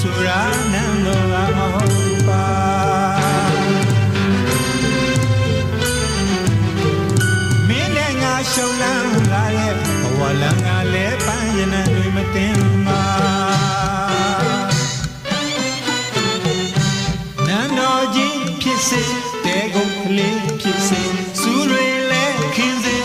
ဆိုရာနန်းတော်ကမဟုတ်ပါမင်းနဲ့ငါရှုံလန်းလာရဲ့ဘဝလန်းကလည်းပန်းရင်နဲ့တွေမတင်ပါနန်းတော်ကြီးဖြစ်စေတဲကုန်ကလေးဖြစ်စေစူးတွေလည်းခင်းစေ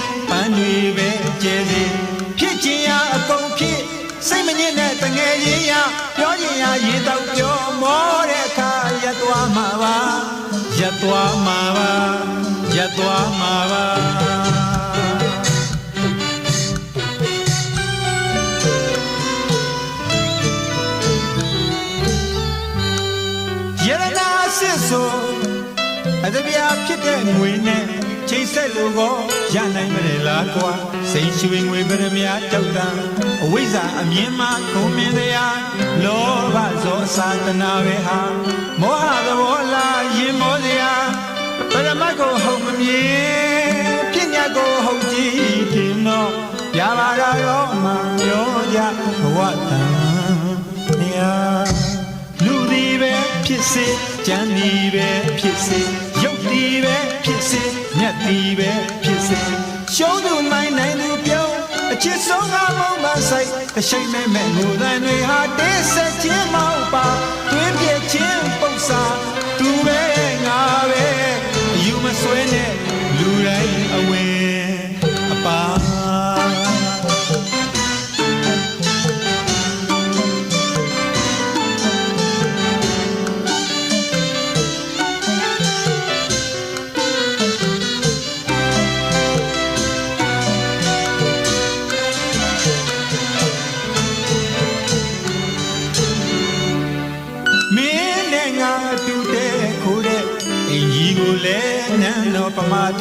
ညစ်တဲ့တငယ်ချင်းရပြောခြင်းရရေတော့ပြောမောတဲ့အခါရက်သွားမှာပါရက်သွားမှာပါရက်သွားမှာပါယရနာစစ်ဆိုအတပြာဖြစ်တဲ့ငွေနဲ့ ချိန်ဆက်လို့ကောရနိုင်မလဲလားကွာစိတ်ရွှေငွေပရမညာတောက်တံအဝိဇ္ဇာအမြင်မှခုံမြင်တရားလောဘဇောစာတနာပဲဟာမောဟသဘောလားရင်မောစရာပရမတ်ကိုဟုတ်မမြင်ပညာကိုဟုတ်ကြည့်တင်တော့ရပါတော့ရောမှပြောကြဘဝတန်နေရာလူဒီပဲဖြစ်စေကြမ်းဒီပဲဖြစ်စေရုပ်ဒီပဲ ဖြစ်စေမြတ်ဒီပဲဖြစ်စေရှုံးသူမိုင်းနိုင်သူပြုံးအချစ်ဆုံးကမုံမဆိုင်အရှိန်မဲ့မဲ့ငိုတန်တွေဟာတေး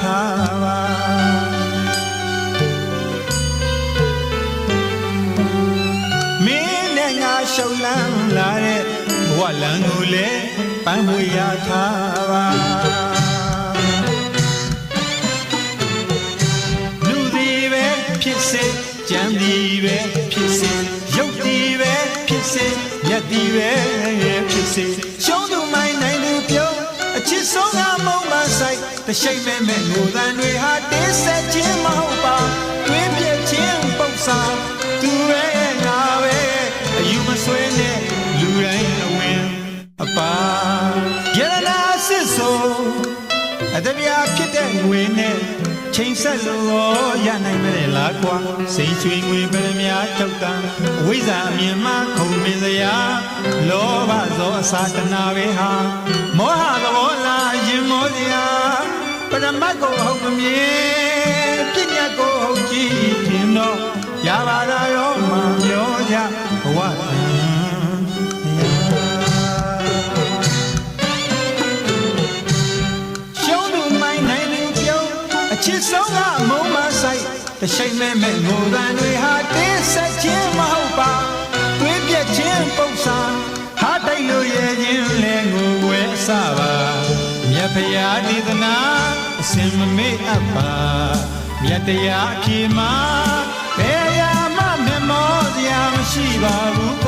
ထားပါမင်းနဲ့ငါရှောက်လန်းလာတဲ့ဘဝလန်းကိုလည်းပန်းမွေရထားပါလူဒီပဲဖြစ်စေကြမ်းဒီပဲဖြစ်စေရုပ်ဒီပဲဖြစ်စေမြတ်ဒီပဲဖြစ်စေရှုံးသူမိုင်းနိုင်သူပြုံးအချစ်ဆုံးကမုံမ ဆိုင်တရှိတ်မဲ့မဲ့ငိုတန်တွေဟာတင်းဆက်ခြင်းမဟုတ်ပါတွင်းပြခြင်းပုံစံသူပဲငါပဲအယူမဆွေးနဲ့လူတိုင်းအဝင်အပါယရနာစစ်ဆိုအတပြာဖြစ်တဲ့ငွေနဲ့ချိန်ဆက်လို့ရောရနိုင်မလဲလားကွာစိတ်ချွေငွေပရမညာတောက်တံအဝိဇ္ဇာအမြင်မှခုံမင်းစရာလောဘဇောအစာတနာပဲဟာမောဟသဘောလားရင် မောစရာပရမတ်ကိုဟုတ်မမြင်ပညာကိုဟုတ်ကြည့်ရင်တော့ရပါလားရောမှပြောကြဘဝတန်ရှုံးသူမိုင်းနိုင်သူပြုံးအချစ်ဆုံးကမုံမဆိုင်တရှိန်မဲ့မဲ့ငိုတန်တွေဟာတင်းဆက်ခြင်းမဟုတ်ပါ ရာဒေသနာအစင်မမေ့အပ်ပါမြတ်တရားအပြေမှာဘယ်ရာမှမမောစရာမရှိပါဘူး